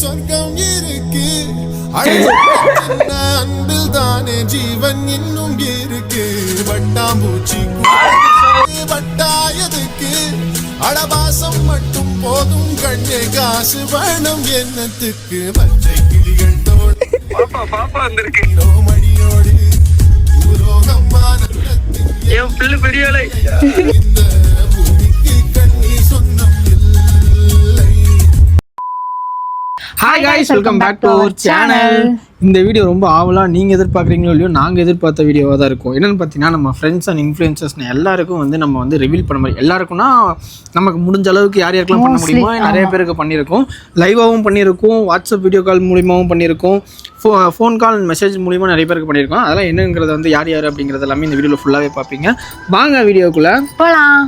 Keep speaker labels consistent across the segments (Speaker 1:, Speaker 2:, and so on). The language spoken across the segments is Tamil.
Speaker 1: சொர்க்கம் இருக்கு அன்பில் தானே ஜீவன் இன்னும் இருக்கு வட்டாம்பூச்சி வட்டாயதுக்கு அடபாசம் மட்டும் போதும் கண்ணே காசு வேணும் என்னத்துக்கு பச்சை கிளிகள் தோடு
Speaker 2: பாப்பா பாப்பா வந்திருக்கு.
Speaker 1: மணியோடு பூலோகமான
Speaker 2: என் பிள்ளை பெரியாளை
Speaker 1: இந்த
Speaker 3: hi guys welcome back to our channel இந்த வீடியோ ரொம்ப ஆவலா நீங்கள் எதிர்பார்க்குறீங்களோ இல்லையோ நாங்கள் எதிர்பார்த்த வீடியோவாக தான் இருக்கும். என்னென்னு பார்த்தீங்கன்னா நம்ம ஃப்ரெண்ட்ஸ் அண்ட் இன்ஃப்ளூயன்சர்ஸ்னு எல்லாருக்கும் வந்து நம்ம வந்து ரிவீல் பண்ண மாதிரி எல்லாருக்கும்னா நமக்கு முடிஞ்ச அளவுக்கு யார் யாருக்கெல்லாம் பண்ண முடியுமோ நிறைய பேருக்கு பண்ணியிருக்கோம். லைவாகவும் பண்ணியிருக்கோம் வாட்ஸ்அப் வீடியோ கால் மூலியமாகவும் பண்ணியிருக்கோம். ஃபோ ஃபோன் கால் மெசேஜ் மூலியமாக நிறைய பேருக்கு பண்ணியிருக்கோம். அதெல்லாம் என்னங்கிறத வந்து யார் யார் அப்படிங்கிறது எல்லாமே இந்த வீடியோவில் ஃபுல்லாகவே பார்ப்பீங்க. வாங்க வீடியோக்குள்ளே
Speaker 4: போலாம்.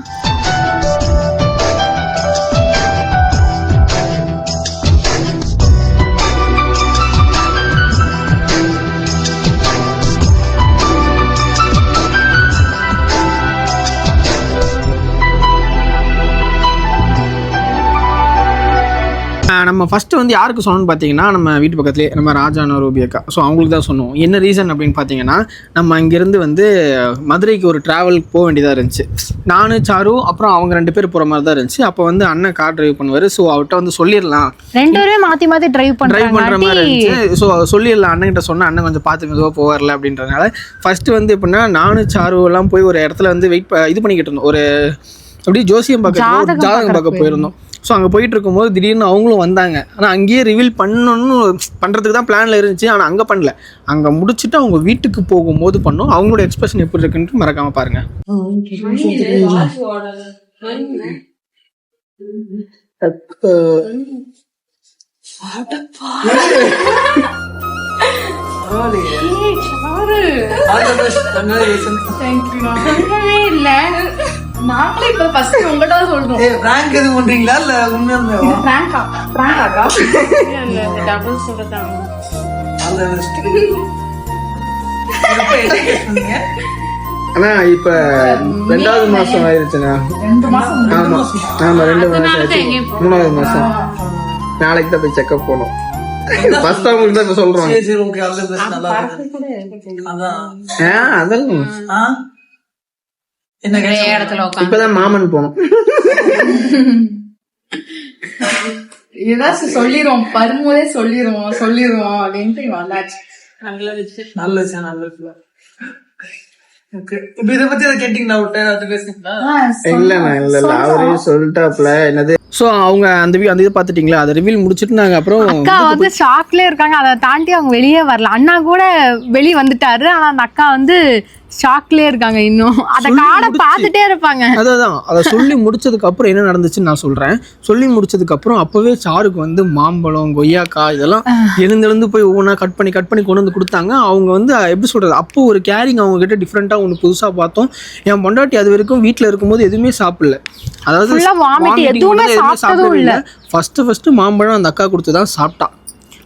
Speaker 3: நம்ம ஃபஸ்ட்டு வந்து யாருக்கு சொன்னோம்னு பார்த்தீங்கன்னா நம்ம வீட்டு பக்கத்துலேயே நம்ம ராஜான ரூபி அக்கா. ஸோ அவங்களுக்கு தான் சொன்னோம். என்ன ரீசன் அப்படின்னு பார்த்தீங்கன்னா நம்ம இங்கேருந்து வந்து மதுரைக்கு ஒரு ட்ராவலுக்கு போக வேண்டியதாக இருந்துச்சு. நானு சாரு அப்புறம் அவங்க ரெண்டு பேர் போகிற மாதிரி தான் இருந்துச்சு. அப்போ வந்து அண்ணன் கார் டிரைவ் பண்ணுவார். ஸோ அவர்கிட்ட வந்து சொல்லிடலாம்.
Speaker 4: ரெண்டு பேருமே மாத்தி மாத்தி டிரைவ்
Speaker 3: டிரைவ் பண்ணுற மாதிரி இருந்துச்சு. ஸோ சொல்லிடலாம். அண்ணன்கிட்ட சொன்னால் அண்ணன் கொஞ்சம் பார்த்து மெதுவாக போவார்ல அப்படின்றதுனால ஃபஸ்ட்டு வந்து எப்படின்னா நானும் சாரு எல்லாம் போய் ஒரு இடத்துல வந்து வெயிட் இது பண்ணிக்கிட்டு இருந்தோம். ஒரு அப்படியே ஜோசியம் பார்க்க
Speaker 4: ஜாதகம்
Speaker 3: பார்க்க போயிருந்தோம். ஸோ அங்கே போயிட்டு இருக்கும்போது திடீர்னு அவங்களும் வந்தாங்க. ஆனால் அங்கேயே ரிவீல் பண்ணணும்னு பண்ணுறதுக்கு தான் பிளானில் இருந்துச்சு. ஆனால் அங்கே பண்ணல. அங்கே முடிச்சுட்டு அவங்க வீட்டுக்கு போகும்போது பண்ணோம். அவங்களோட எக்ஸ்பிரஷன் எப்படி இருக்குன்ட்டு மறக்காம பாருங்க.
Speaker 4: இல்ல நாங்களே இப்ப ஃபர்ஸ்ட் உங்ககிட்ட தான் சொல்றோம்
Speaker 5: பிராங்க் எதுவும் பண்றீங்களா? இல்ல உண்மையாலுமே
Speaker 4: பிராங்கா பிராங்காக்கா
Speaker 5: டபுள் சொல்றதாங்க இப்ப என்ன கேஸ் பண்ணீங்க
Speaker 3: ஆனால் இப்போ ரெண்டாவது
Speaker 4: மாசம்
Speaker 3: ஆமாம் ஆமாம் ரெண்டு மாதம் ஆச்சு மூணாவது மாதம் நாளைக்கு தான் போய் செக்அப் போகணும். ஃபர்ஸ்ட் அவங்களுக்கு தான் இப்போ சொல்கிறோம்
Speaker 5: சரி ஓகே பெஸ்ட்
Speaker 3: அதெல்லாம்
Speaker 4: இடத்துல உட்காந்து.
Speaker 3: இப்பதான் மாமன் போனோம்.
Speaker 4: ஏதாச்சும் சொல்லிடுவோம் வரும்போதே சொல்லிடுவோம் சொல்லிடுவோம் அப்படின்ட்டு வந்தாச்சு.
Speaker 5: நல்ல விஷயம். நல்ல விஷயம் நல்ல விஷயம். இதை பத்தி கேட்டீங்களா?
Speaker 3: இல்ல இல்ல அவரே சொல்லிட்டாப்ல என்னது? சோ அவங்க அந்த வி- அந்த இது பாத்துட்டீங்களா அதை ரிவீல் முடிச்சிட்டு நாங்க அப்புறம்
Speaker 4: அக்கா வந்து ஷாக்ல இருக்காங்க. அதை தாண்டி அவங்க வெளியே வரல. அண்ணா கூட வெளியே வந்துட்டாரு. ஆனா அந்த அக்கா வந்து ஷாக்லயே இருக்காங்க இன்னும். அத காடை. பார்த்துட்டே இருப்பாங்க.
Speaker 3: அதான் அதை சொல்லி முடிச்சதுக்கு அப்புறம் என்ன நடந்துச்சுன்னு நான் சொல்றேன். சொல்லி முடிச்சதுக்கு அப்புறம் அப்பவே சாருக்கு வந்து மாம்பழம் கொய்யாக்காய் இதெல்லாம் எழுந்து எழுந்து போய் ஒவ்வொன்றா கட் பண்ணி கட் பண்ணி கொண்டு வந்து கொடுத்தாங்க. அவங்க வந்து எப்படி சொல்றது? அப்போ ஒரு கேரிங் அவங்க கிட்ட டிஃப்ரெண்டா ஒன்று புதுசா பார்த்தோம். என் பொண்டாட்டி அது வரைக்கும் வீட்ல இருக்கும்போது எதுவுமே சாப்பிடல. அதாவது
Speaker 4: எதுவுமே சாப்பிட்டதும் இல்ல.
Speaker 3: ஃபர்ஸ்ட் ஃபர்ஸ்ட் மாம்பழம் அந்த அக்கா கொடுத்து தான் சாப்பிட்டா.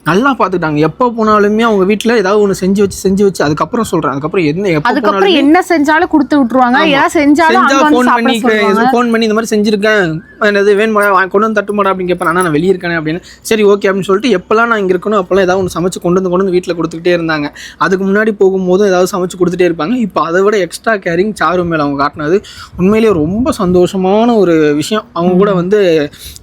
Speaker 3: நல்லா பார்த்துக்கிட்டாங்க. எப்போ போனாலுமே அவங்க வீட்டில் ஏதாவது ஒன்று செஞ்சு வச்சு செஞ்சு வச்சு அதுக்கப்புறம் சொல்கிறேன் அதுக்கப்புறம் என்ன எப்போ
Speaker 4: அதுக்கப்புறம் என்ன செஞ்சாலும் கொடுத்து விட்டுருவாங்க. ஏதாவது செஞ்சாலும்
Speaker 3: ஃபோன் பண்ணி ஃபோன் பண்ணி இந்த மாதிரி செஞ்சிருக்கேன். என்னது வேணுமாடா கொண்டு வந்து தட்டுமாடா அப்படின்னு கேட்பேன். ஆனால் நான் வெளியே இருக்கேனே அப்படின்னு. சரி ஓகே அப்படின்னு சொல்லிட்டு எப்போல்லாம் நான் இங்கே இருக்கணும் அப்போல்லாம் ஏதாவது ஒன்று சமைச்சு கொண்டு வந்து கொண்டு வந்து வீட்டில் கொடுத்துக்கிட்டே இருந்தாங்க. அதுக்கு முன்னாடி போகும்போதும் ஏதாவது சமைச்சு கொடுத்துட்டே இருப்பாங்க. இப்போ அதை விட எக்ஸ்ட்ரா கேரிங் சாரு மேலே அவங்க காட்டினது உண்மையிலேயே ரொம்ப சந்தோஷமான ஒரு விஷயம். அவங்க கூட வந்து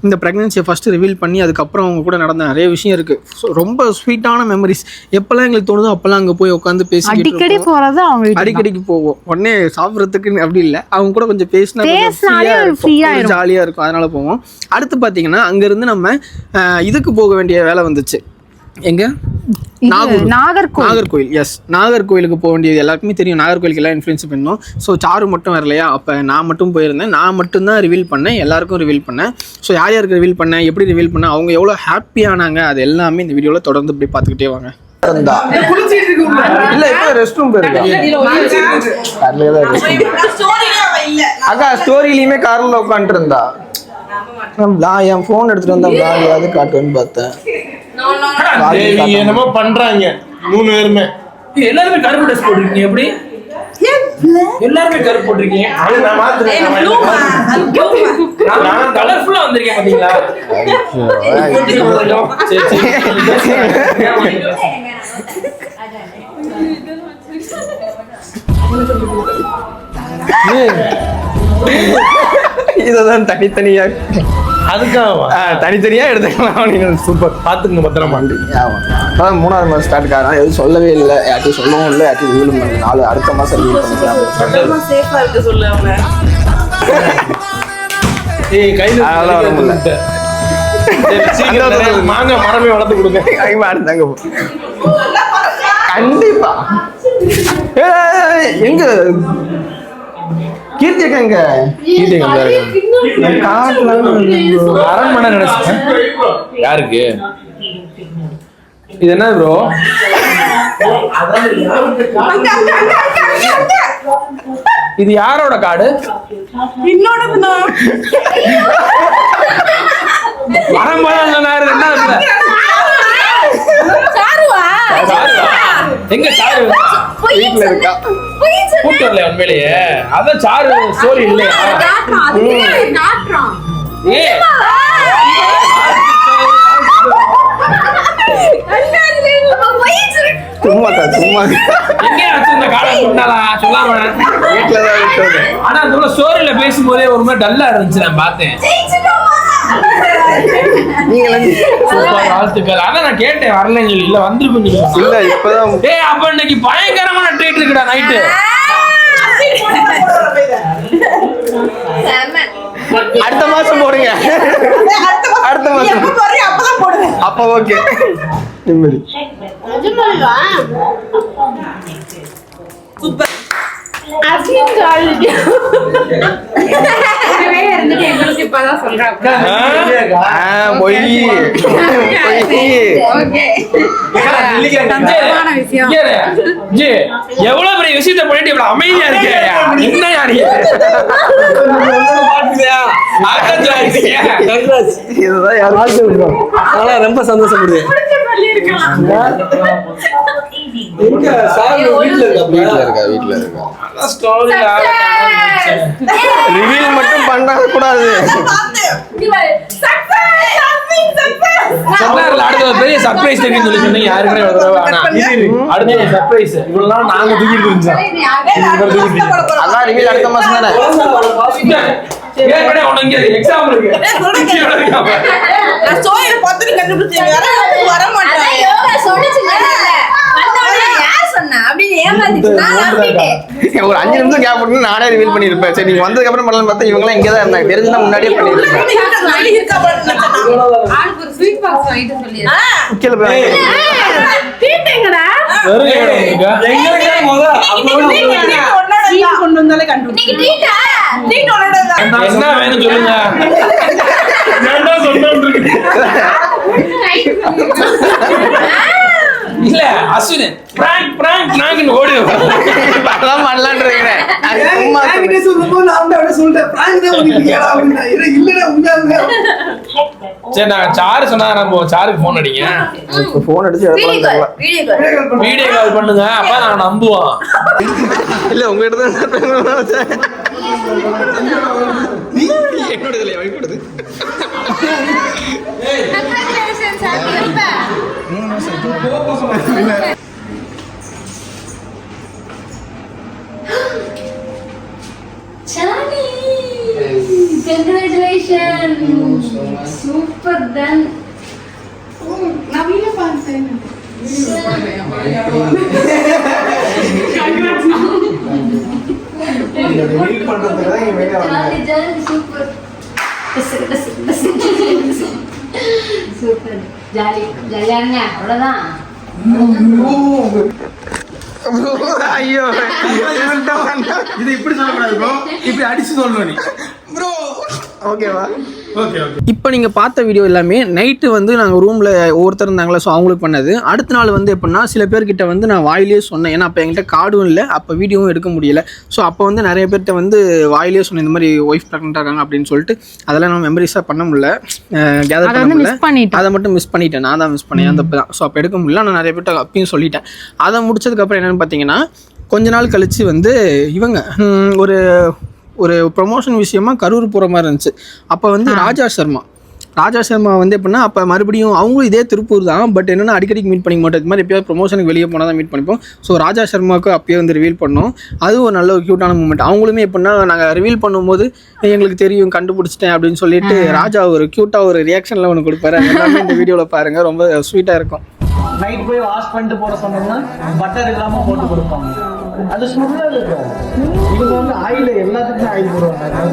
Speaker 3: இந்த ப்ரெக்னன்சியை ஃபஸ்ட்டு ரிவீல் பண்ணி அதுக்கப்புறம் அவங்க கூட நடந்த நிறைய விஷயம் இருக்குது ரொம்ப ஸ்வீட்டான மெமரிஸ் எப்போல்லாம் எங்களுக்கு தோணுதோ அப்போல்லாம் அங்கே போய் உட்காந்து பேசிக்கிட்டு
Speaker 4: அடிக்கடி. போறது அவங்க.
Speaker 3: அடிக்கடிக்கு போவோம். உடனே சாப்பிட்றதுக்கு அப்படி இல்லை. அவங்க கூட கொஞ்சம் பேசினா. ஜாலியாக இருக்கும். அதனால போவோம். அடுத்து பார்த்தீங்கன்னா அங்கேருந்து நம்ம இதுக்கு போக வேண்டிய வேலை வந்துச்சு. எங்க?
Speaker 4: இது
Speaker 3: நாகூர்.
Speaker 4: நாகர்கோவில்.
Speaker 3: நாகர்கோவில் எஸ் நாகர்கோவிலுக்கு போக வேண்டியது எல்லாருக்குமே தெரியும். நாகர்கோவிலுக்கு எல்லாம் இன்ஃப்ளூயன்ஸ் பண்ணோம் ஸோ சாரு மட்டும் வரலையா? அப்போ நான் மட்டும் போயிருந்தேன். நான் மட்டும்தான் ரிவீல் பண்ணேன். எல்லாருக்கும் ரிவீல் பண்ணேன். ஸோ யார் யாருக்கு ரிவீல் பண்ணேன்? எப்படி ரிவீல் பண்ணேன்? அவங்க எவ்வளோ ஹாப்பியானாங்க அது எல்லாமே இந்த வீடியோவில் தொடர்ந்து இப்படி பார்த்துக்கிட்டே வாங்க. இல்ல இப்போ ரெஸ்ட் ரூம் அக்கா ஸ்டோரியிலயுமே கார்ல உட்காந்துட்டு இருந்தா நான் என் போன் எடுத்துட்டு வந்தா பிளாக்லயாவது காட்டுவேன்னு பார்த்தேன்.
Speaker 6: என்னமோ பண்றாங்க. மூணு பேருமே.
Speaker 7: எல்லாருமே கருப்பு ட்ரெஸ் போட்டிருக்கீங்க எப்படி? எல்லாருமே கருப்பு போட்டிருக்கீங்க. அது நான் மாத்துறேன். நான் நான் கலர்ஃபுல்லா வந்திருக்கேன் பாத்தீங்களா.
Speaker 8: இதான் தனித்தனியா.
Speaker 7: அதுக்காகவா?
Speaker 8: ஆ, தனித்தனியா எடுத்துக்கலாம். நீங்க சூப்பர்
Speaker 7: பாத்துங்க பத்திரமா.
Speaker 8: ஆமா. அதான் மூணாவது மாதம் ஸ்டார்ட் ஆகிறா எதுவும் சொல்லவே இல்லை. யார்ட்டையும் சொல்லவும் இல்லை. யார்ட்டையும் ரிவீலும் பண்ணல நாலு அடுத்த மாதம் ரிவீல் பண்ணிக்கலாம்.
Speaker 9: சேஃபா இருக்க சொல்லு அவனை
Speaker 7: ஏய் கையில
Speaker 8: அதெல்லாம் வர முடியல.
Speaker 7: மாங்காய் மரமே வளர்த்து கொடுங்க.
Speaker 8: அடுத்தாங்க போ. கண்டிப்பா. எங்க கீர்த்தி அக்கா எங்க?
Speaker 7: கீர்த்தி அக்கா?
Speaker 8: காட்டுல
Speaker 7: அரண்மனை நினைச்சேன் யாருக்கு? இது என்ன ப்ரோ இது யாரோட காடு?
Speaker 9: என்னோடதுண்ணா
Speaker 7: வரும்போது சொன்னாரு என்ன? எங்க சாரு?
Speaker 8: வீட்டுல இருக்கா?
Speaker 7: கூட்டு வரல உண்மையிலேயே? அதான் சாரு ஸ்டோரி இல்லையா?
Speaker 8: சும்மா தான் சும்மா.
Speaker 7: எங்க சொன்னாலா சொல்லாம
Speaker 8: வீட்டுல தான் விட்டது
Speaker 7: ஆனா அந்த ஸ்டோரியில பேசும்போதே ஒரு மாதிரி டல்லா இருந்துச்சு நான் பார்த்தேன். வாழ்த்துக்கள். அதான் நான் கேட்டேன் வரலன்னு சொல்லி. இல்ல வந்திருக்கும் சொல்லி.
Speaker 8: இல்ல இப்பதான்
Speaker 7: ஏய் அப்ப இன்னைக்கு பயங்கரமான ட்ரீட் இருக்குடா நைட்டு
Speaker 8: அடுத்த மாசம் போடுங்க. அடுத்த மாசம். அப்ப ஓகே. நிம்மதி.
Speaker 10: எங்களுக்கு சொல்றாங்க.
Speaker 8: பொய்
Speaker 10: விஷயம்.
Speaker 7: எவ்வளவு பெரிய விஷயத்த பண்ணிட்டு இவ்வளவு அமைதியா இருக்கே? என்ன யாரு?
Speaker 8: ரொம்ப சந்தோஷப்படுவேன் வீட்டுல இருக்கா? வீட்டுல இருக்கா ரிவீல் மட்டும் பண்ண கூடாது.
Speaker 7: அடுத்த பெரிய சர்ப்ரைஸ் தெரியும் சொல்லி சொன்னீங்க யாருக்குமே அடுத்த சர்ப்ரைஸ் இவ்வளவு நாங்க தூக்கிட்டு இருந்தோம்
Speaker 8: அதான் ரிவீல் அடுத்த மாசம் தானே?
Speaker 7: ஏற்கனவே உனக்கு. எக்ஸாம் இருக்கு.
Speaker 9: நான் சோயில பார்த்துட்டு கண்டுபிடிச்சேன் வேற யாரும் வர மாட்டாங்க
Speaker 8: ஒரு அஞ்சு நிமிஷம் கேப் விட்டு நானே ரிவீல் பண்ணிருப்பேன் சரி நீங்க வந்ததுக்கு அப்புறம் பண்ணலாம் பார்த்தா இவங்க எல்லாம் இங்க தான் இருந்தாங்க தெரிஞ்சுதான் முன்னாடியே பண்ணிருப்பேன் கீழே போய்.
Speaker 7: என்ன வேணும் சொல்லுங்க. வேண்டாம் சொன்னோன்னு இல்ல அஸ்வின். பிராங்க் பிராங்க் பிராங்க்னு ஓடி
Speaker 8: அதான் பண்ணலான்னு இருக்கிறேன். அது சும்மா
Speaker 5: சொல்லும்போது நான் வந்து அப்படியே சொல்லிட்டேன். பிராங்க் தான் அப்படின்னா. இல்லடா
Speaker 7: சரி நான் சாரு சொன்னா நம்ம சாருக்கு போன் அடிங்க.
Speaker 8: போன் அடிச்சு
Speaker 7: வீடியோ கால் பண்ணுங்க. அப்ப நான் நம்புவோம்.
Speaker 8: இல்ல உங்ககிட்ட தான். என்னோட இதுல வைப்படுது
Speaker 11: Chani! Congratulations! Super done! Jolly, jolly, super! Super jolly ஜாலியாங்க அவ்வளோதான்
Speaker 8: ஐயோ.
Speaker 7: இது இப்படி சொல்லக்கூடாது ப்ரோ இப்படி அடிச்சு சொல்லணும் நீ.
Speaker 8: ஓகேவா
Speaker 7: ஓகே ஓகே
Speaker 8: இப்போ நீங்கள் பார்த்த வீடியோ எல்லாமே நைட்டு வந்து நாங்கள் ரூமில் ஒருத்தர் இருந்தாங்களே ஸோ அவங்களுக்கு பண்ணது. அடுத்த நாள் வந்து எப்படின்னா சில பேர்கிட்ட வந்து நான் வாயிலேயே சொன்னேன். ஏன்னா அப்போ என்கிட்ட கார்டும் இல்லை அப்போ வீடியோவும் எடுக்க முடியல. ஸோ அப்போ வந்து நிறைய பேர்கிட்ட வந்து வாயிலேயே சொன்னேன் இந்த மாதிரி ஒய்ஃப் ப்ரெக்னெண்ட்டாக இருக்காங்க அப்படின்னு சொல்லிட்டு. அதெல்லாம் நான் மெமரிஸாக பண்ண முடியல. கேதர்
Speaker 10: அதை
Speaker 8: பண்ண
Speaker 10: வந்து
Speaker 8: முடியல.
Speaker 10: மிஸ் பண்ணிட்டேன்
Speaker 8: அதை மட்டும் மிஸ் பண்ணிட்டேன். நான் தான் மிஸ் பண்ணேன். அந்த தான் ஸோ அப்போ எடுக்க முடியல. நான் நிறைய பேர்ட்ட அப்பயும் சொல்லிட்டேன். அதை முடிச்சதுக்கப்புறம் என்னென்னு பார்த்தீங்கன்னா
Speaker 3: கொஞ்ச நாள் கழித்து வந்து இவங்க ஒரு ஒரு ப்ரொமோஷன் விஷயமா கரூர் போகிற மாதிரி இருந்துச்சு. அப்போ வந்து ராஜா சர்மா. ராஜா சர்மா வந்து எப்படின்னா அப்போ மறுபடியும் அவங்களும் இதே திருப்பூர் தான் பட் என்னென்னா அடிக்கடிக்கு மீட் பண்ணிக்க மாட்டோம். இது மாதிரி எப்பயாவது ப்ரொமோஷனுக்கு வெளியே போனால் தான் மீட் பண்ணிப்போம். ஸோ ராஜா சர்மாவுக்கு அப்பயே வந்து ரிவீல் பண்ணோம். அது ஒரு நல்ல ஒரு க்யூட்டான மூமெண்ட் அவங்களுமே எப்படின்னா நாங்கள் ரிவீல் பண்ணும்போது எங்களுக்கு தெரியும் கண்டுபிடிச்சிட்டேன் அப்படின்னு சொல்லிட்டு ராஜா ஒரு க்யூட்டாக ஒரு ரியாக்ஷனில் ஒன்று கொடுப்பாரு. எல்லாமே இந்த வீடியோவில் பாருங்கள் ரொம்ப ஸ்வீட்டாக இருக்கும்.
Speaker 5: நைட் போய் வாஷ் பண்ணிட்டு போட சொன்னோம்னா பட்டர் இல்லாம போட்டு கொடுப்பாங்க. அது சும்மா இருக்கும் இவங்க வந்து ஆயில் எல்லாத்துக்குமே ஆயில் போடுவாங்க நான்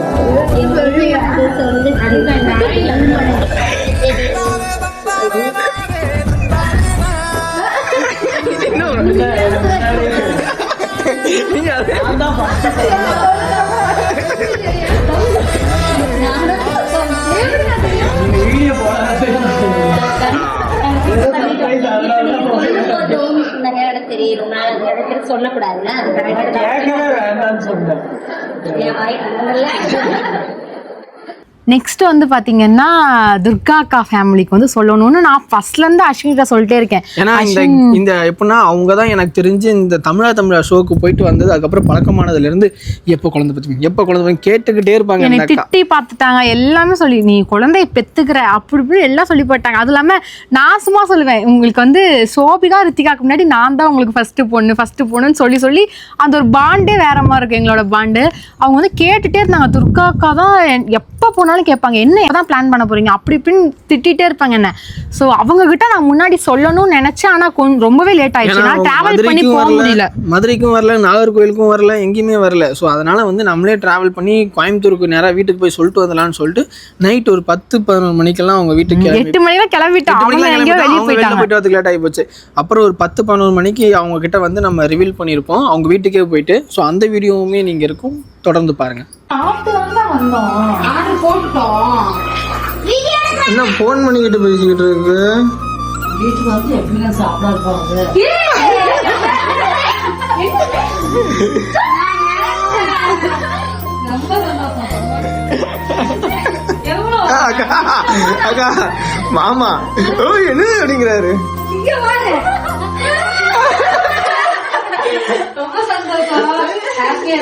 Speaker 8: நிறைய இடம் தெரியும். நான் அந்த இடத்துல சொல்லக்கூடாதுல்ல? அது
Speaker 5: கேட்கவே வேண்டாம்னு சொன்னேன்
Speaker 4: நெக்ஸ்ட் வந்து பாத்தீங்கன்னா துர்கா அக்கா ஃபேமிலிக்கு வந்து சொல்லணும்னு நான் ஃபர்ஸ்ட்ல இருந்து அஸ்வினிட்ட சொல்லிட்டே இருக்கேன்.
Speaker 3: ஏன்னா இந்த இந்த எப்படின்னா அவங்க தான் எனக்கு தெரிஞ்சு இந்த தமிழா தமிழா ஷோக்கு போயிட்டு வந்தது. அதுக்கப்புறம் பழக்கமானதுலேருந்து எப்போ குழந்தை பற்றி எப்போ குழந்தை பத்தி கேட்டுக்கிட்டே இருப்பாங்க
Speaker 4: என்னை திட்டி பார்த்துட்டாங்க. எல்லாமே சொல்லி நீ குழந்தைய பெத்துக்கிற. அப்படி இப்படி எல்லாம் சொல்லி போட்டாங்க அதுவும் இல்லாம நான் சும்மா சொல்லுவேன். உங்களுக்கு வந்து சோபிகா ரித்திகாக்கு முன்னாடி நான் தான் உங்களுக்கு ஃபர்ஸ்ட் பொண்ணு ஃபர்ஸ்ட் பொண்ணுன்னு சொல்லி சொல்லி அந்த ஒரு பாண்டே வேற மாதிரி இருக்கு எங்களோட பாண்டு அவங்க வந்து கேட்டுட்டே இருந்தாங்க. துர்கா அக்கா தான் எப்போ போனாலும் கேட்பாங்க என்ன எப்பதான் பிளான் பண்ண போறீங்க? அப்படி இப்படின்னு திட்டிகிட்டே இருப்பாங்க என்ன. ஸோ அவங்க கிட்ட நான் முன்னாடி சொல்லணும்னு நினைச்சேன் ஆனா கொஞ்சம் ரொம்பவே லேட் ஆயிடுச்சு. நான் டிராவல் பண்ணி போக முடியல.
Speaker 3: மதுரைக்கும் வரல நாகர்கோயிலுக்கும் வரல எங்கேயுமே வரல. ஸோ அதனால வந்து நம்மளே டிராவல் பண்ணி கோயம்புத்தூருக்கு நேராக வீட்டுக்கு போய் சொல்லிட்டு வந்துடலாம்னு சொல்லிட்டு நைட் ஒரு பத்து பதினொரு மணிக்கெல்லாம் அவங்க வீட்டுக்கு
Speaker 4: எட்டு கிளம்பிட்டோம்
Speaker 3: மணிக்கெல்லாம்
Speaker 4: எங்கேயோ
Speaker 3: கிளம்பிட்டு
Speaker 4: வெளியே
Speaker 3: அவங்க வெளில
Speaker 4: போயிட்டாங்க.
Speaker 3: போயிட்டு வரதுக்கு லேட் ஆகி போச்சு. அப்புறம் ஒரு பத்து பதினொரு மணிக்கு அவங்க கிட்ட வந்து நம்ம ரிவீல் பண்ணியிருப்போம். அவங்க வீட்டுக்கே போயிட்டு ஸோ அந்த வீடியோவுமே நீங்கள் இருக்கும். தொடர்ந்து பாருங்க. என்ன ஃபோன் பண்ணிக்கிட்டு பேசிக்கிட்டு இருக்கு? அக்கா அக்கா மாமா. ஓ என்ன அப்படிங்கிறாரு?
Speaker 8: ரொம்ப சந்தோஷம்.
Speaker 3: హ్యాపీ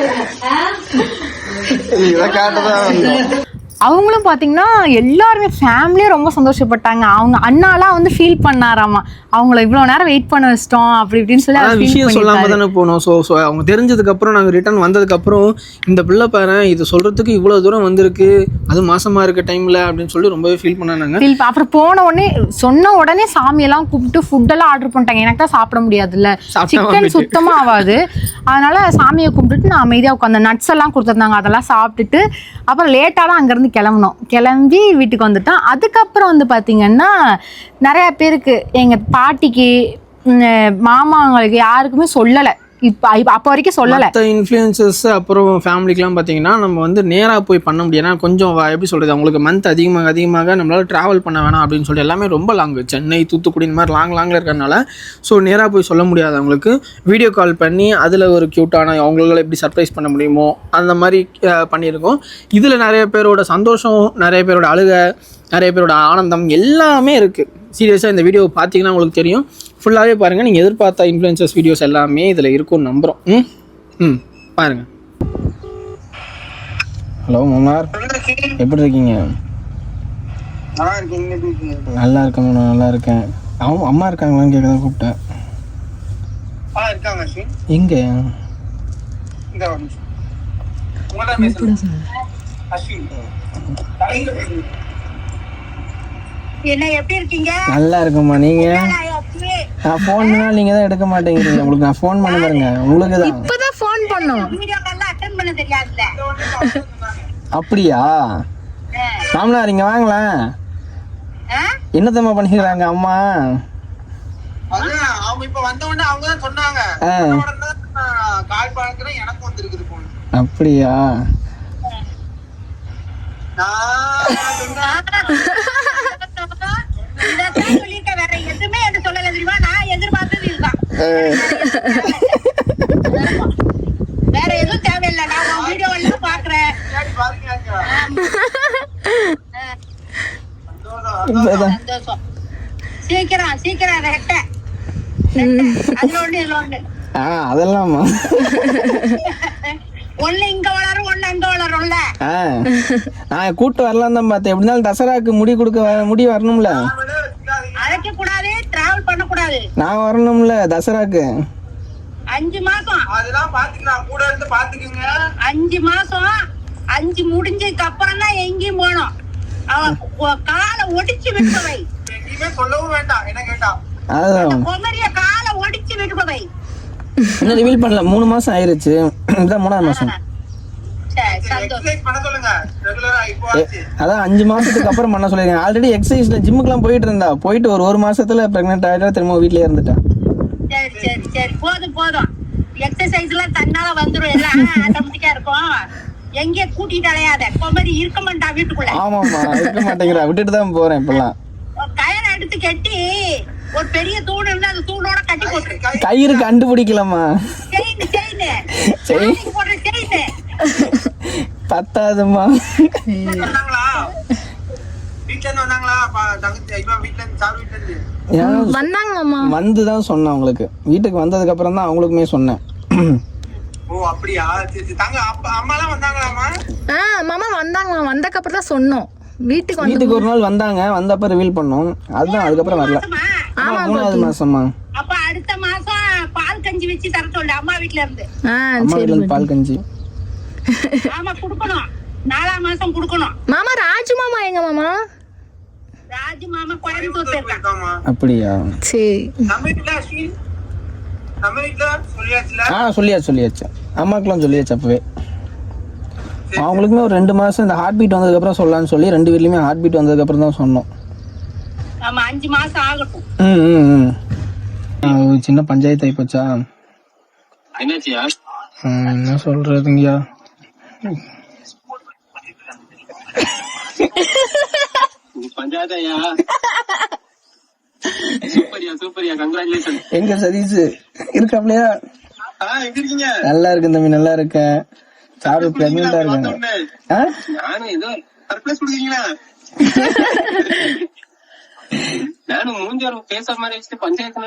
Speaker 4: அவங்களும் பார்த்தீங்கன்னா எல்லாருமே ஃபேமிலியே ரொம்ப சந்தோஷப்பட்டாங்க. அவங்க அண்ணாலாம் வந்து ஃபீல் பண்ணாராமா. அவங்கள இவ்வளோ நேரம் வெயிட் பண்ண வச்சிட்டோம் அப்படி இப்படின்னு சொல்லி
Speaker 3: விஷயம் சொல்லாம. தானே போனோம். ஸோ ஸோ அவங்க தெரிஞ்சதுக்கு அப்புறம் நாங்கள் ரிட்டர்ன் வந்ததுக்கு அப்புறம் இந்த பிள்ளை பாரு இது சொல்றதுக்கு இவ்வளோ தூரம் வந்திருக்கு. அது மாசமா இருக்க டைம்ல அப்படின்னு சொல்லி ரொம்பவே ஃபீல் பண்ணாங்க
Speaker 4: ப- அப்புறம் போன உடனே சொன்ன உடனே சாமியெல்லாம் கூப்பிட்டு ஃபுட்டெல்லாம் ஆர்டர் பண்ணிட்டாங்க. எனக்கு தான் சாப்பிட முடியாதுல்ல. Chicken
Speaker 3: vomit.
Speaker 4: சுத்தமா ஆகாது அதனால சாமியை கும்பிட்டுட்டு நான் அமைதியாக உட்காந்து நட்ஸ் எல்லாம் கொடுத்துருந்தாங்க. அதெல்லாம் சாப்பிட்டுட்டு அப்புறம் லேட்டாக தான் அங்கேருந்து கிளம்புனோம் கிளம்பி வீட்டுக்கு வந்துட்டோம். அதுக்கப்புறம் வந்து பார்த்திங்கன்னா நிறையா பேருக்கு எங்கள் பாட்டிக்கு மாமாங்களுக்கு யாருக்குமே சொல்லலை. இப்போ அப்போ வரைக்கும் சொல்லலை.
Speaker 3: மற்ற இன்ஃப்ளூயன்சஸ் அப்புறம் ஃபேமிலிக்கெலாம் பார்த்தீங்கன்னா நம்ம வந்து நேராக போய் பண்ண முடியும் ஏன்னா கொஞ்சம் எப்படி சொல்கிறது அவங்களுக்கு மந்த் அதிகமாக அதிகமாக நம்மளால் ட்ராவல் பண்ண வேணாம் அப்படின்னு சொல்லி எல்லாமே ரொம்ப லாங் சென்னை தூத்துக்குடி இந்த மாதிரி லாங் லாங்கில் இருக்கறனால ஸோ நேராக போய் சொல்ல முடியாது அவங்களுக்கு. வீடியோ கால் பண்ணி அதில் ஒரு க்யூட்டான அவங்களால எப்படி சர்ப்ரைஸ் பண்ண முடியுமோ அந்த மாதிரி பண்ணியிருக்கோம். இதில் நிறைய பேரோட சந்தோஷம் நிறைய பேரோட அழுகை நிறைய பேரோட ஆனந்தம் எல்லாமே இருக்குது சீரியஸாக இந்த வீடியோ பார்த்தீங்கன்னா உங்களுக்கு தெரியும். ஃபுல்லாகவே பாருங்கள் நீங்கள் எதிர்பார்த்த இன்ஃப்ளூயன்சஸ் வீடியோஸ் எல்லாமே இதில் இருக்கும்னு நம்புகிறோம் ம்? ம் பாருங்கள் ஹலோ மன்னார் எப்படி இருக்கீங்க? நல்லா இருக்கேன் நான் நல்லா இருக்கேன். அவங்க அம்மா இருக்காங்களான்னு கேட்க தான் கூப்பிட்டேன். எங்கே?
Speaker 6: என்ன எப்படி இருக்கீங்க?
Speaker 3: நல்லா இருக்கேம்மா. நீங்கள் நான் ஃபோன் பண்ணால் நீங்கள் தான் எடுக்க மாட்டேங்கிறீங்க. உங்களுக்கு நான் ஃபோன் பண்ண பாருங்க. உங்களுக்கு தான்
Speaker 4: இப்போதான் ஃபோன் பண்ணோம்.
Speaker 6: பண்ண
Speaker 3: அப்படியா? மாமனார் இங்கே வாங்களேன் என்னத்தம்மா பண்ணிக்கிறாங்க அம்மா?
Speaker 12: அவங்க இப்ப வந்த உடனே அவங்க தான் சொன்னாங்க
Speaker 3: ஆ
Speaker 12: உடனே நான் கால் பார்க்கிறேன் எனக்கு வந்திருக்குது போன்
Speaker 3: அப்படியா
Speaker 12: நான்
Speaker 6: இதான் சொல்லியிருக்கேன் வேற எதுவுமே என்ன சொல்லல தெரியுமா நான் எதிர்பார்த்தது இதுதான் வேற எதுவும் தேவையில்லை. நான் உன் வீடியோ எல்லாம் பாக்குறேன் சந்தோஷம். சீக்கிரம் சீக்கிரம் ரெட்ட அதுல ஒண்ணு இதுல ஒண்ணு.
Speaker 8: ஆ அதெல்லாமா
Speaker 6: ஒண்ணு இங்க வளரும் ஒண்ணு அங்க வளரும்ல.
Speaker 8: நான் கூட்டு வரலாம் தான் பார்த்தேன். எப்படி இருந்தாலும் தசராக்கு முடி கொடுக்க முடி வரணும்ல. நான் வரணும்ல தசராக்கு.
Speaker 6: அஞ்சு மாசம்.
Speaker 12: அதெல்லாம் பாத்துக்கலாம் கூட இருந்து பாத்துக்குங்க.
Speaker 6: அஞ்சு மாசம். அஞ்சு முடிஞ்சதுக்கு அப்புறம் தான் எங்கேயும் போனோம் அவன் காலை ஒடிச்சு விட்டுவை
Speaker 12: எங்கேயுமே சொல்லவும் வேண்டாம். என்ன கேட்டா?
Speaker 6: குமரிய காலை ஒடிச்சு விட்டுவை
Speaker 8: இன்னும் ரிவீல் பண்ணல? மூணு மாசம் ஆயிருச்சு. இதான் மூணாவது மாசம். அதான் அஞ்சு மாசத்துக்கு அப்புறம் பண்ண சொல்லிருக்கேன் ஆல்ரெடி எக்ஸசைஸ்ல ஜிம்முக்குலாம் போயிட்டு இருந்தா. போயிட்டு ஒரு ஒரு மாசத்துல பிரெக்னென்ட் ஆயிட்டா திரும்ப வீட்லயே இருந்துட்டா.
Speaker 6: சரி சரி சரி. போதும் போதும். எக்ஸசைஸ் எல்லாம் தன்னால வந்துரும். எல்லாம் ஆட்டோமேட்டிக்கா இருக்கும். எங்கே கூட்டிட்டு அலையாத? குமரி இருக்க மாட்டா வீட்டுக்குள்ள.
Speaker 8: ஆமாமா இருக்க மாட்டேங்கிறா. விட்டுட்டு தான் போறேன் இப்பெல்லாம்.
Speaker 6: கயிறை எடுத்து கட்டி ஒரு பெரிய தூண் இருந்தா அந்த தூணோட கட்டி போட்டுரு.
Speaker 8: கயிறு கண்டுபிடிக்கலாமா
Speaker 6: செயின் செயின்.
Speaker 8: செயின்?
Speaker 6: போடுற
Speaker 8: பத்தாதுமா
Speaker 12: வந்தாங்களா? வீட்ல இருந்து வந்தாங்களா? பா- தங்கச்சி இவன் வீட்ல இருந்து சார் வீட்ல இருந்து.
Speaker 8: ஏன்
Speaker 13: வந்தாங்க மாமா
Speaker 8: வந்து தான் சொன்னேன் அவங்களுக்கு. வீட்டுக்கு வந்ததுக்கு அப்புறம் தான் அவங்களுக்குமே சொன்னேன்.
Speaker 12: ஓ அப்படியா? தங்க அப்பா அம்மா எல்லாம் வந்தாங்களாமா
Speaker 13: ஆ மாமா வந்தாங்க வந்தக்கு அப்புறம் தான் சொன்னோம். வீட்டுக்கு வந்து
Speaker 8: வீட்டுக்கு ஒரு நாள் வந்தாங்க. வந்தப்ப ரிவீல் பண்ணோம். அதுதான் அதுக்கப்புறம் வரல. ஆமா, மூணாவது மாசமா
Speaker 6: அப்ப அடுத்த மாசம் பால் கஞ்சி வச்சு தர சொல்லு. அம்மா வீட்ல இருந்து.
Speaker 13: ஆ சரி
Speaker 8: பால் கஞ்சி.
Speaker 6: ஆமா குடுக்கணும். நாலாம் மாசம் குடுக்கணும்.
Speaker 13: மாமா ராஜு மாமா எங்க மாமா?
Speaker 6: ராஜு மாமா கோயம்புத்தூர் போயிருக்கான்
Speaker 12: இருக்காமா
Speaker 8: அப்படியா?
Speaker 13: சரி.
Speaker 8: ஆ சொல்லியாச்சு சொல்லியாச்சு. அம்மாக்கெல்லாம் சொல்லியாச்சு அப்பவே. அவங்களுக்குமே ஒரு ரெண்டு மாசம் இந்த ஹார்ட் பீட் வந்ததுக்கு அப்புறம் சொல்லலாம்னு சொல்லி ரெண்டு வீட்லயுமே ஹார்ட் பீட் வந்ததுக்கு அப்புறம் தான் சொன்னோம்.
Speaker 6: ஆமா அஞ்சு மாசம் ஆகட்டும்.
Speaker 8: ம் ம் சின்ன பஞ்சாயத்து ஆயிப்போச்சா என்ன சொல்றதுங்கய்யா?
Speaker 12: பஞ்சாயத்தையா சூப்பரியா சூப்பரியா கங்க்ராச்சுலேஷன்
Speaker 8: எங்க சதீஷ்? இருக்காப்லையா? நல்லா இருக்கேன் தம்பி நல்லா இருக்கேன். சாரு பிரெக்னெண்டா இருக்காங்க?
Speaker 12: நானும் மூஞ்சாரு பேசுற மாதிரி வச்சுட்டு பஞ்சாயத்துல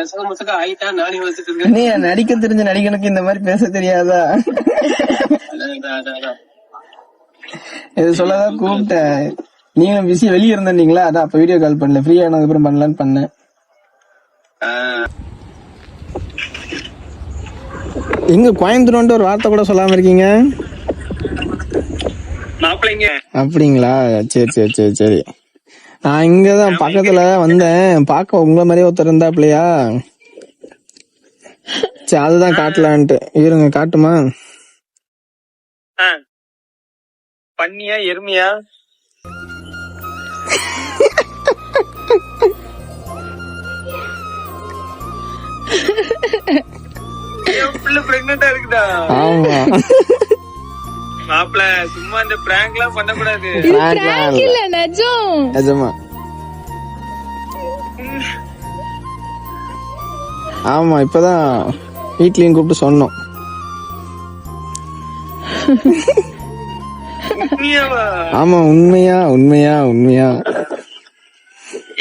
Speaker 12: எசக முசக ஆயிட்டா வச்சுட்டு இருக்கேன்.
Speaker 8: நீ நடிக்க தெரிஞ்ச நடிகனுக்கு இந்த மாதிரி பேச தெரியாதா? இது சொல்லதான் கூப்பிட்டேன். நீங்க பிஸி வெளியே இருந்தீங்களா அதான் அப்ப வீடியோ கால் பண்ணல. ஃப்ரீ ஆனதுக்கு அப்புறம் பண்ணலான்னு பண்ணேன் எங்க கோயம்புத்தூர் ஒரு வார்த்தை கூட சொல்லாம இருக்கீங்க? அப்படிங்களா? சரி சரி சரி சரி. நான் இங்கதான் பக்கத்துல வந்தேன். பார்க்க உங்களை மாதிரியே ஒருத்தர் இருந்தாப்லையா சரி அதுதான் காட்டலான்ட்டு. இருங்க காட்டுமா?
Speaker 14: பன்னியா எருமையா? பிள்ளை பிரெக்னெண்டா இருக்குதா சும்மா இந்த பிராங்க் எல்லாம்
Speaker 8: இல்ல.
Speaker 13: இல்ல நிஜம்
Speaker 8: நிஜமா ஆமா இப்பதான் வீட்லயும் கூப்பிட்டு சொன்னோம்? ஆமா உண்மையா உண்மையா உண்மையா.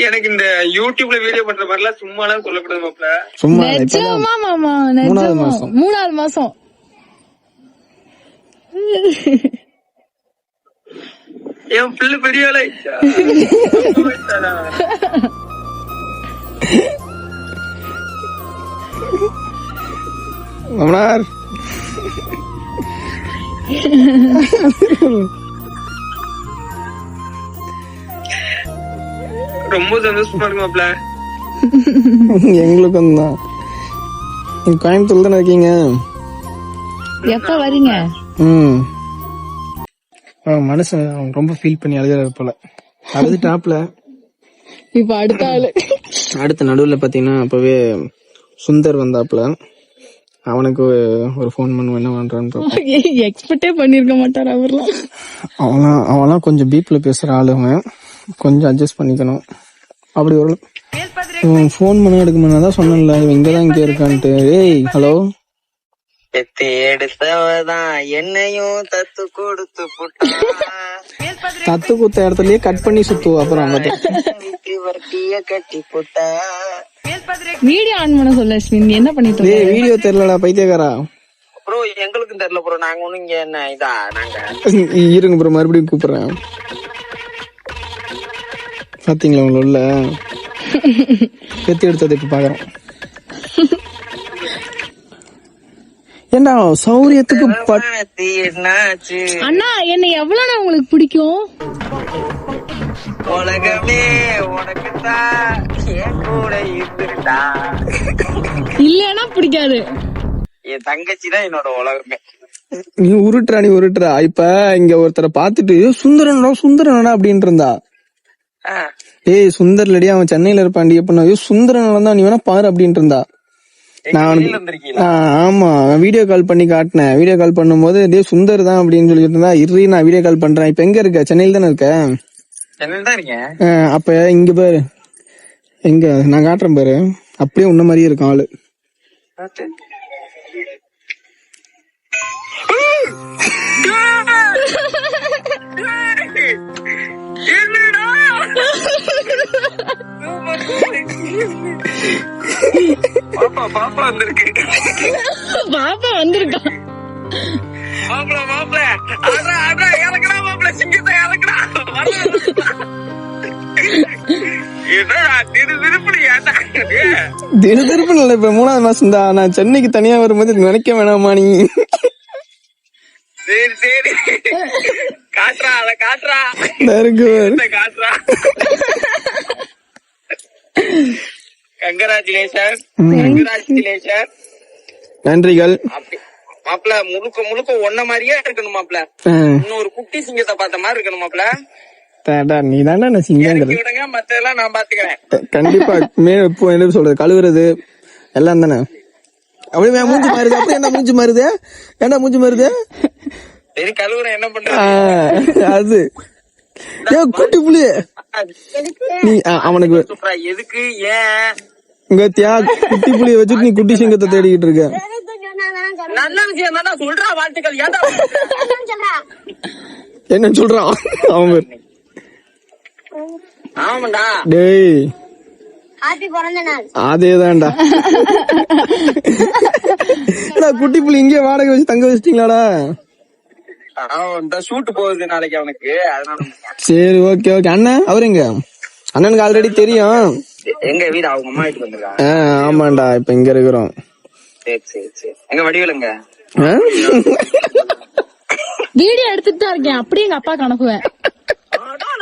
Speaker 14: எனக்கு இந்த யூடியூப்ல வீடியோ பண்ற மாதிரி எல்லாம் சும்மா எல்லாம் சொல்லக்கூடாது மாப்பிள்ள
Speaker 8: சும்மா
Speaker 13: நிஜமா மாமா
Speaker 8: மூணாவது
Speaker 13: நிஜமா.
Speaker 8: மாசம்.
Speaker 13: மூணாவது மாசம்.
Speaker 14: என் பிள்ளை பெரிய?
Speaker 8: மாமனார்.
Speaker 14: ரொம்ப சந்தோஷமா இருக்கு
Speaker 8: எங்களுக்கும் தான். நீங்க கோயம்புத்தூர்ல தானே இருக்கீங்க?
Speaker 13: எப்ப வரீங்க?
Speaker 8: ம். ஆ, மனுஷன் அவன் ரொம்ப ஃபீல் பண்ணி அழுகிறாரு போல. அழுதுட்டாப்ல
Speaker 13: இப்ப அடுத்த ஆளு.
Speaker 8: அடுத்த நடுவில் பார்த்தீங்கன்னா அப்பவே சுந்தர் வந்தாப்ல. அவனுக்கு ஒரு ஃபோன் பண்ணுவோம் என்ன பண்றான்னு
Speaker 13: எக்ஸ்பெக்டே பண்ணிருக்க மாட்டார் அவர்லாம்.
Speaker 8: அவன்லாம் அவன்லாம் கொஞ்சம் பீப்ல பேசுற ஆளுங்க கொஞ்சம் அட்ஜஸ்ட் பண்ணிக்கணும். அப்படி ஒரு இவன் ஃபோன் பண்ண எடுக்க தான் சொன்னேன்ல இவன் இங்க தான் இங்கே இருக்கான்ட்டு. ஏய் ஹலோ
Speaker 14: என்னையும் தத்து கொடுத்து
Speaker 8: தத்து குத்த இடத்துலயே கட் பண்ணி சுத்துவோம் அப்புறம்
Speaker 14: கட்டி புட்டா.
Speaker 13: வீடியோ ஆன் பண்ண சொல்ல அஸ்வின். என்ன பண்ணிட்டு?
Speaker 8: டேய் வீடியோ தெரியலடா பைத்தியக்காரா.
Speaker 2: ப்ரோ எங்களுக்கும் தெரியல ப்ரோ. நாங்க ஒண்ணும் இங்க என்ன இதா நாங்க.
Speaker 8: இருங்க ப்ரோ மறுபடியும் கூப்பிடுறேன். பாத்தீங்களா உங்களை உள்ள? பெத்து எடுத்தது இப்ப பாக்குறோம். ஏண்டா சௌரியத்துக்கு
Speaker 13: அண்ணா என்ன எவ்வளவு நான் உங்களுக்கு பிடிக்கும்?
Speaker 2: உலகமே உனக்கு தான் என் கூட இருந்துட்டா.
Speaker 13: இல்லன்னா பிடிக்காது.
Speaker 2: என் தங்கச்சி தான் என்னோட உலகமே.
Speaker 8: நீ உருட்டுறா நீ உருட்டுறா. இப்ப இங்க ஒருத்தரை பாத்துட்டு சுந்தரனடா சுந்தரனடா அப்படின்ட்டு இருந்தா. ஏய் சுந்தர் லடி அவன் சென்னையில இருப்பாண்டி எப்படின்னா ஐயோ சுந்தரன் தான் நீ வேணா பாரு அப்படின்ட்டு இருந்தா. நான் ஆமா. வீடியோ கால் பண்ணி காட்டினேன். வீடியோ கால் பண்ணும்போது டே சுந்தர் தான் அப்படின்னு சொல்லிட்டு இருந்தா இரு நான் வீடியோ கால் பண்றேன். இப்ப எங்க இருக்க? சென்னையில தானே இருக்க? அப்ப இங்க பாரு. எங்க? நான் காட்டுறேன் பாரு. அப்படியே உன்ன மாதிரியே இருக்கும் ஆளு.
Speaker 2: பாப்பா பாப்பா வந்திருக்கு.
Speaker 13: பாப்பா வந்திருக்கா.
Speaker 2: மாப்பிள மாப்பிள. அடா அடா இறக்குடா மாப்பிள. சிங்கத்தை இறக்குடா. திரு திருப்படி ஏன்டா
Speaker 8: தின திருப்பி இல்ல இப்ப மூணாவது மாசம் தான். நான் சென்னைக்கு தனியா வரும்போது நினைக்க வேணாமா நீ?
Speaker 2: சரி சரி. காட்டுறா அத காட்டுறா. கங்கராச்சுலேஷன் கங்கராச்சுலேஷன்
Speaker 8: நன்றிகள்.
Speaker 2: அப்படி மாப்பிள முழுக்க முழுக்க ஒன்ன மாதிரியே இருக்கணும் மாப்பிள.
Speaker 8: ஆ,
Speaker 2: இன்னொரு குட்டி சிங்கத்தை பார்த்த மாதிரி இருக்கணும் மாப்பிள.
Speaker 8: நீ
Speaker 2: இறக்கி
Speaker 8: சிங்கங்கிறது
Speaker 2: விடுங்க மத்ததெல்லாம் நான் பாத்துக்கிறேன்.
Speaker 8: கண்டிப்பா மே இப்போ என்ன சொல்றது கழுவுறது எல்லாம் தானே. அப்படியே மூஞ்சி மாறுது அப்படியே என்ன மூஞ்சி மாறுது? ஏன்டா மூஞ்சி மாறுது?
Speaker 2: சரி கழுவுறேன் என்ன
Speaker 8: ஆ,
Speaker 2: பண்றது
Speaker 8: அது. ஏன் குட்டி புள்ளி நீ அவனுக்கு
Speaker 2: எதுக்கு ஏன்?
Speaker 8: இங்க தியா குட்டி புளிய வச்சுட்டு நீ குட்டி சிங்கத்தை தேடிக்கிட்டு இருக்க.
Speaker 2: நல்ல விஷயம் தானே சொல்றா வாழ்த்துக்கள். ஏன்டா
Speaker 8: என்ன சொல்றான்.
Speaker 2: ஆமாண்டா.
Speaker 8: டேய். அதேதான்டா. குட்டி புள்ளி இங்கே வாடகை வச்சு தங்க வச்சிட்டீங்களாடா?
Speaker 2: ஷூட் போகுது நாளைக்கு அவனுக்கு.
Speaker 8: சரி ஓகே ஓகே அண்ணன் அவர் எங்க? அண்ணனுக்கு ஆல்ரெடி தெரியும்.
Speaker 2: எங்க வீடு? அவங்க அம்மா வீட்டுக்கு வந்துருக்காங்க.
Speaker 8: ஆமாண்டா இப்ப இங்க இருக்கிறோம்.
Speaker 2: சரி சரி சரி. எங்க வடிவேலுங்க?
Speaker 13: வீடியோ எடுத்துட்டு தான் இருக்கேன். அப்படியே எங்க அப்பா அனுப்புவேன்.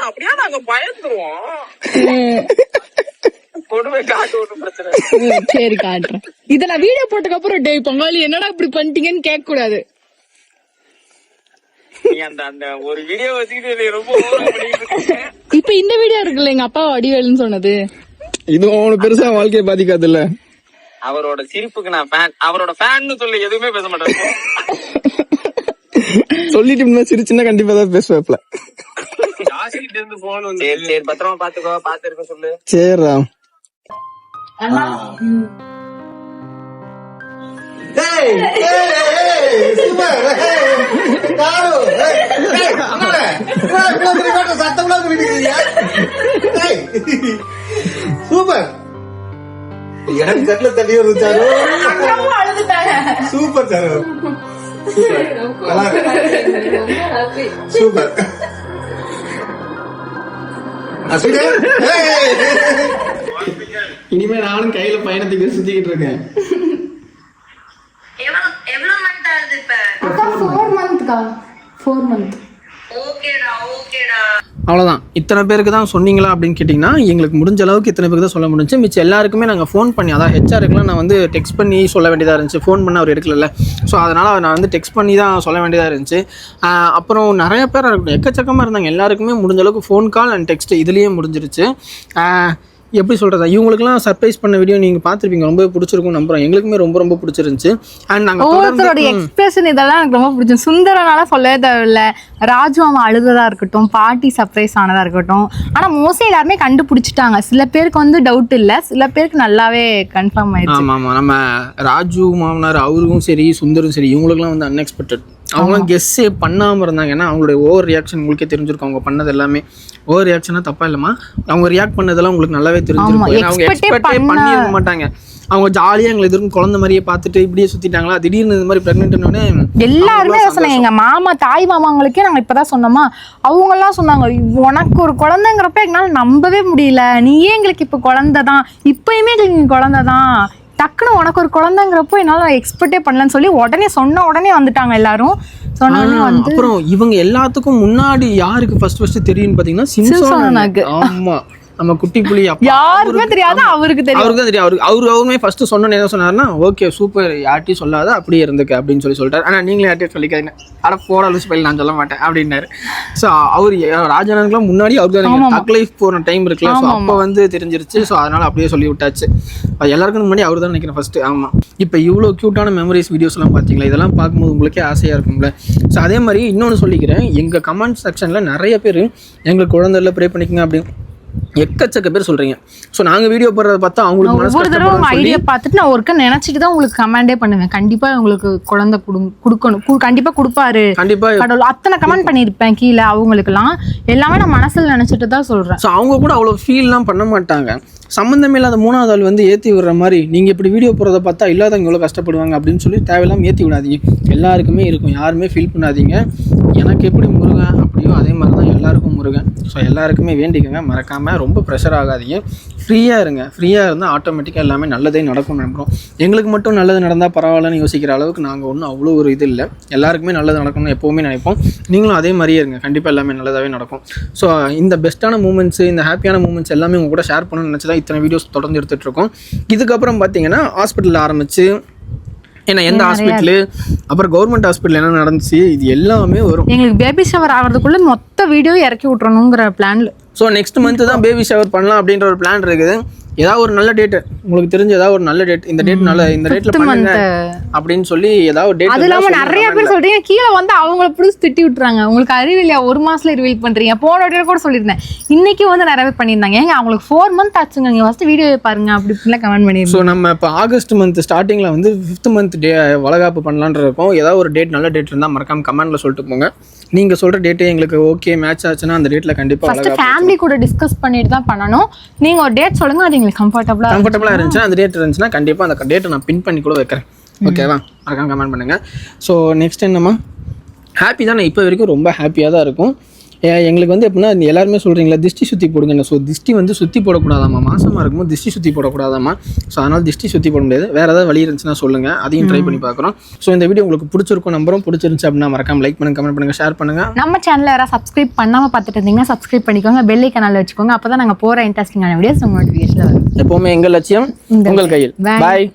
Speaker 2: அப்படியே நாங்க பயந்துருவோம்?
Speaker 13: சரி காட்டுறேன். இத நான் வீடியோ போட்டதுக்கு அப்புறம் டேய் பங்காளி என்னடா இப்படி பண்ணிட்டீங்கன்னு கேட்க கூடாது
Speaker 2: நீ அந்த அந்த ஒரு வீடியோ வச்சுக்கிட்டு என்னை ரொம்ப over ஆ பண்ணிட்டு இருக்க.
Speaker 13: இப்ப இந்த வீடியோ இருக்குல்ல எங்க அப்பா வடிவேலுன்னு சொன்னது.
Speaker 8: இது அவனுக்கு பெருசா வாழ்க்கையை பாதிக்காது இல்ல
Speaker 2: அவரோட சிரிப்புக்கு நான் ஃபேன் அவரோட ஃபேன்னு சொல்லி எதுவுமே பேச மாட்டேன்.
Speaker 8: சொல்லிட்டு சிரிச்சுன்னா கண்டிப்பா தான் பேசுவாப்ல
Speaker 2: சரி சரி பத்திரமா பாத்துக்கோ பாத்து இருக்க சொல்லு.
Speaker 8: சரிடா
Speaker 9: சூப்பர் எனக்கு கட்ல தண்ணி வந்துச்சாரோ சூப்பர் சார் சூப்பர்.
Speaker 8: இனிமே நானும் கையில பயணத்துக்கு சுத்திக்கிட்டு இருக்கேன்.
Speaker 3: எவ்வளவு எவ்வளவு மந்த் ஆகுது இப்ப?
Speaker 13: ஃபோர் மந்த்க்கா ஃபோர் மந்த்
Speaker 3: ஓகேடா ஓகேடா
Speaker 8: அவ்வளோதான் இத்தனை பேருக்கு தான் சொன்னீங்களா அப்படின்னு கேட்டிங்கன்னா எங்களுக்கு முடிஞ்ச அளவுக்கு இத்தனை பேருக்கு தான் சொல்ல முடிஞ்சு மிச்சம் எல்லாருக்குமே நாங்கள் ஃபோன் பண்ணி அதான் ஹெச்ஆருக்குலாம் நான் வந்து டெக்ஸ்ட் பண்ணி சொல்ல வேண்டியதாக இருந்துச்சு. ஃபோன் பண்ண அவர் எடுக்கல ஸோ அதனால் நான் வந்து டெக்ஸ்ட் பண்ணி தான் சொல்ல வேண்டியதாக இருந்துச்சு. அப்புறம் நிறைய பேர் எக்கச்சக்கமாக இருந்தாங்க. எல்லாருக்குமே முடிஞ்ச அளவுக்கு ஃபோன் கால் அண்ட் டெக்ஸ்ட் இதுலேயே முடிஞ்சிருச்சு. எப்படி சொல்கிறது இவங்களுக்குலாம் சர்ப்ரைஸ் பண்ண வீடியோ நீங்கள் பார்த்துருப்பீங்க. ரொம்ப பிடிச்சிருக்கும் நம்புறோம் எங்களுக்குமே ரொம்ப ரொம்ப பிடிச்சிருந்துச்சு. அண்ட் நாங்கள்
Speaker 13: ஒவ்வொருத்தரோட
Speaker 8: தொடர்ந்து ம்.
Speaker 13: எக்ஸ்பிரஷன் இதெல்லாம் எனக்கு ரொம்ப பிடிக்கும் சுந்தரனால சொல்லவே தேவையில்ல. ராஜு அவன் அழுததா இருக்கட்டும் பாட்டி சர்ப்ரைஸ் ஆனதா இருக்கட்டும். ஆனா மோஸ்ட்லி எல்லாருமே கண்டுபிடிச்சிட்டாங்க. சில பேருக்கு வந்து டவுட் இல்ல. சில பேருக்கு நல்லாவே கன்ஃபார்ம் ஆயிடுச்சு.
Speaker 8: ஆமாம். ஆமாம் நம்ம ராஜு மாமனார் அவருக்கும் சரி சுந்தரும் சரி இவங்களுக்குலாம் வந்து அன்எக்ஸ்பெக்டட்
Speaker 3: அவங்களும் கெஸ்ஸே பண்ணாமல் இருந்தாங்க. ஏன்னா அவங்களுடைய ஓவர் ரியாக்ஷன் உங்களுக்கே தெரிஞ்சிருக்கும். அவங்க பண்ணது எல்லாமே. ஓவர் ரியாக்ஷனா தப்பா இல்லைம்மா. அவங்க ரியாக்ட் பண்ணதெல்லாம் உங்களுக்கு நல்லாவே தெரிஞ்சிருக்கும். ஏன்னா அவங்க எக்ஸ்பெக்டே
Speaker 4: பண்ண-
Speaker 3: பண்ணியிருக்க மாட்டாங்க. அவங்க ஜாலியாக எங்களை எதிர்க்கும் குழந்தை மாதிரியே பார்த்துட்டு இப்படியே சுற்றிட்டாங்களா திடீர்னு இந்த மாதிரி ப்ரெக்னென்ட்னு
Speaker 4: எல்லாருமே சொன்னாங்க எங்க மாமா தாய் மாமாங்களுக்கே நாங்க இப்பதான் சொன்னோமா? அவங்க எல்லாம் சொன்னாங்க உனக்கு ஒரு குழந்தைங்கிறப்ப எங்களால நம்பவே முடியல. நீயே எங்களுக்கு இப்ப குழந்தை தான் இப்பயுமே எங்களுக்கு குழந்தை தான் டக்குன்னு உனக்கு ஒரு குழந்தைங்கிறப்போ என்னால எக்ஸ்பெக்டே பண்ணலன்னு சொல்லி உடனே சொன்ன உடனே வந்துட்டாங்க எல்லாரும்.
Speaker 3: அப்புறம் இவங்க எல்லாத்துக்கும் முன்னாடி யாருக்கு ஃபர்ஸ்ட் ஃபர்ஸ்ட் தெரியும்னு பாத்தீங்கன்னா சிம்சோன்
Speaker 4: சிம்சோனுக்கு.
Speaker 3: ஆமா. நம்ம குட்டி புலி
Speaker 4: யாருக்குமே தெரியாது அவருக்கு தெரியும்.
Speaker 3: அவருக்கு தான் தெரியும். அவருக்கு அவரு அவருமே ஃபர்ஸ்ட் சொன்னோன்னு என்ன சொன்னாருன்னா ஓகே சூப்பர் யார்ட்டையும் சொல்லாத அப்படியே இருந்துக்க அப்படின்னு சொல்லி சொல்லிட்டாரு. ஆனா நீங்களே யார்ட்டையும் சொல்லிக்காதீங்க. அட போட லூஸ் பயில் நான் சொல்ல மாட்டேன் அப்படின்னாரு. ஸோ அவர் ராஜானங்களாம் முன்னாடி அவருக்கு தான் தக் லைஃப் போன டைம் இருக்குல்ல. ஸோ அப்போ வந்து தெரிஞ்சிருச்சு. ஸோ அதனால அப்படியே சொல்லி விட்டாச்சு. எல்லாருக்கும் முன்னாடி அவர் தான் நினைக்கிறேன் ஃபர்ஸ்ட் ஆமா. இப்போ இவ்வளோ க்யூட்டான மெமரிஸ் வீடியோஸ்லாம் பார்த்தீங்களா இதெல்லாம் பார்க்கும்போது உங்களுக்கே ஆசையாக இருக்கும்ல. ஸோ அதே மாதிரி இன்னொன்று சொல்லிக்கிறேன். எங்கள் கமெண்ட் செக்ஷனில் நிறைய பேர் எங்களுக்கு குழந்தை இல்லை ப்ரே பண்ணிக்கங்க அப்படின்னு எக்கச்சக்க பேர் சொல்றீங்க. ஸோ நாங்கள் வீடியோ போடுறத பார்த்தா அவங்களுக்கு
Speaker 4: ஒவ்வொரு தடவை ஐடியா பார்த்துட்டு நான் ஒருக்க நினைச்சிட்டு தான் உங்களுக்கு கமெண்டே பண்ணுவேன். கண்டிப்பா உங்களுக்கு குழந்தை குடு கொடுக்கணும். கண்டிப்பா கொடுப்பாரு.
Speaker 3: கண்டிப்பா.
Speaker 4: கடவுள் அத்தனை கமெண்ட் பண்ணியிருப்பேன் கீழே அவங்களுக்குலாம் எல்லாமே நான் மனசுல நினைச்சிட்டு தான் சொல்றேன்.
Speaker 3: ஸோ அவங்க கூட அவ்வளோ ஃபீல்லாம் பண்ண மாட்டாங்க. சம்மந்தமில்லாத மூணாவது ஆள் வந்து ஏற்றி விடுற மாதிரி நீங்கள் இப்படி வீடியோ போடுறத பார்த்தா இல்லாதவங்க எவ்வளோ கஷ்டப்படுவாங்க அப்படின்னு சொல்லி தேவையில்லாம ஏற்றி விடாதீங்க. எல்லாருக்குமே இருக்கும் யாருமே ஃபீல் பண்ணாதீங்க. எனக்கு எப்படி முருகன் அப்படியோ அதே மாதிரி தான் எல்லாருக்கும் முருகன். ஸோ எல்லாருக்குமே வேண்டிக்கங்க மறக்காமல் ரொம்ப ப்ரெஷர் ஆகாதீங்க. ஃப்ரீயாக இருங்க. ஃப்ரீயாக இருந்தால் ஆட்டோமேட்டிக்காக எல்லாமே நல்லதே நடக்கும் நம்புகிறோம் எங்களுக்கு மட்டும் நல்லது நடந்தால் பரவாயில்லன்னு யோசிக்கிற அளவுக்கு நாங்கள் ஒன்றும் அவ்வளோ ஒரு இது இல்லை. எல்லாருக்குமே நல்லது நடக்கணும்னு எப்போவுமே நினைப்போம். நீங்களும் அதே மாதிரியே இருங்க. கண்டிப்பாக எல்லாமே நல்லதாகவே நடக்கும். ஸோ இந்த பெஸ்ட்டான மூமெண்ட்ஸு இந்த ஹாப்பியான மூமெண்ட்ஸ் எல்லாமே உங்க கூட ஷேர் பண்ணணும்னு நினச்சி தான் இத்தனை வீடியோஸ் தொடர்ந்து எடுத்துகிட்டு இருக்கோம். இதுக்கப்புறம் பார்த்தீங்கன்னா ஹாஸ்பிட்டலில் ஆரம்பித்து ஏன்னா எந்த ஹாஸ்பிட்டலு அப்புறம் கவர்மெண்ட் ஹாஸ்பிட்டல் என்ன நடந்துச்சு? இது எல்லாமே வரும்.
Speaker 4: எங்களுக்கு பேபி ஷவர் ஆகிறதுக்குள்ள மொத்த வீடியோ இறக்கி விட்டுறணுங்கிற பிளான்ல
Speaker 3: ஸோ நெக்ஸ்ட் மந்த் தான் பேபி ஷவர் பண்ணலாம் அப்படின்ற ஒரு பிளான் இருக்குது. ஏதாவது ஒரு நல்ல டேட் உங்களுக்கு தெரிஞ்ச ஏதாவது ஒரு நல்ல டேட் இந்த டேட் நல்ல இந்த டேட்ல பண்ணுங்க. அப்படின்னு சொல்லி ஏதாவது ஒரு
Speaker 4: அது இல்லாம
Speaker 3: டேட்
Speaker 4: நிறைய பேர் சொல்றீங்க கீழே வந்து அவங்கள பிடிச்சி திட்டி விட்டுறாங்க. உங்களுக்கு அறிவு இல்லையா? ஒரு மாசத்துல ரிவீல் பண்றீங்க. போன வீடியோ கூட சொல்லியிருந்தேன். இன்னைக்கு வந்து நிறைய பேர் பண்ணியிருந்தாங்க. ஏங்க அவங்களுக்கு ஃபோர் மந்த் ஆச்சுங்க. நீங்க ஃபர்ஸ்ட் வீடியோ பாருங்க அப்படி இப்படிலாம் கமெண்ட்
Speaker 3: ஸோ
Speaker 4: பண்ணிருந்தோம்
Speaker 3: நம்ம இப்போ ஆகஸ்ட் மந்த் ஸ்டார்டிங்கில் வந்து ஃபிஃப்த் மந்த் டே வளகாப்பு பண்ணலான்ற இருக்கோம். ஏதாவது ஒரு டேட் நல்ல டேட் இருந்தால் மறக்காம கமெண்ட்ல சொல்லிட்டு போங்க. நீங்கள் சொல்கிற டேட்டு எங்களுக்கு ஓகே மேட்ச் ஆச்சுன்னா அந்த டேட்டில் கண்டிப்பாக
Speaker 4: ஃபர்ஸ்ட் ஃபேமிலி கூட டிஸ்கஸ் பண்ணிட்டு தான் பண்ணணும். நீங்க ஒரு டேட் சொல்லுங்க அது எங்களுக்கு கம்ஃபர்டபுளா
Speaker 3: கம்ஃபர்டபுளாக இருந்துச்சுன்னா. அந்த டேட் இருந்துச்சுன்னா கண்டிப்பாக அந்த டேட்டை நான் பின் பண்ணி கூட வைக்கிறேன். ஓகேவா மறக்காம கமெண்ட் பண்ணுங்கள் ஸோ நெக்ஸ்ட் என்னம்மா? ஹாப்பி தான் இப்போ வரைக்கும் ரொம்ப ஹாப்பியாக தான் இருக்கும். எங்களுக்கு வந்து எப்படின்னா எல்லாருமே சொல்கிறீங்களா திஷ்டி சுற்றி போடுங்க ஸோ திஷ்டி வந்து சுற்றி போடக்கூடாதாம்மா. மாசமாக இருக்கும்போது திஷ்டி சுற்றி போடக்கூடாதாம்மா. ஸோ அதனால் திஷ்டி சுற்றி போட முடியாது. வேறு ஏதாவது வழி இருந்துச்சுன்னா சொல்லுங்கள் அதையும் ட்ரை பண்ணி பார்க்குறோம். ஸோ இந்த வீடியோ உங்களுக்கு பிடிச்சிருக்கும் நம்பரும் பிடிச்சிருந்துச்சு அப்படின்னா மறக்காம லைக் பண்ணுங்க கமெண்ட் பண்ணுங்கள் ஷேர் பண்ணுங்கள்
Speaker 4: நம்ம சேனல்ல யாராவது சப்ஸ்கிரைப் பண்ணாம பார்த்துட்டு இருந்தீங்கன்னா சப்ஸ்கிரைப் பண்ணிக்கோங்க. பெல் ஐக்கனால வச்சுக்கோங்க. அப்பதான் நாங்க போற இன்ட்ரெஸ்டிங்கான வீடியோஸ் உங்க நோட்டிஃபிகேஷன்ல வரும்.
Speaker 3: எப்போவுமே எங்கள் லட்சியம்? உங்கள் கையில். பாய்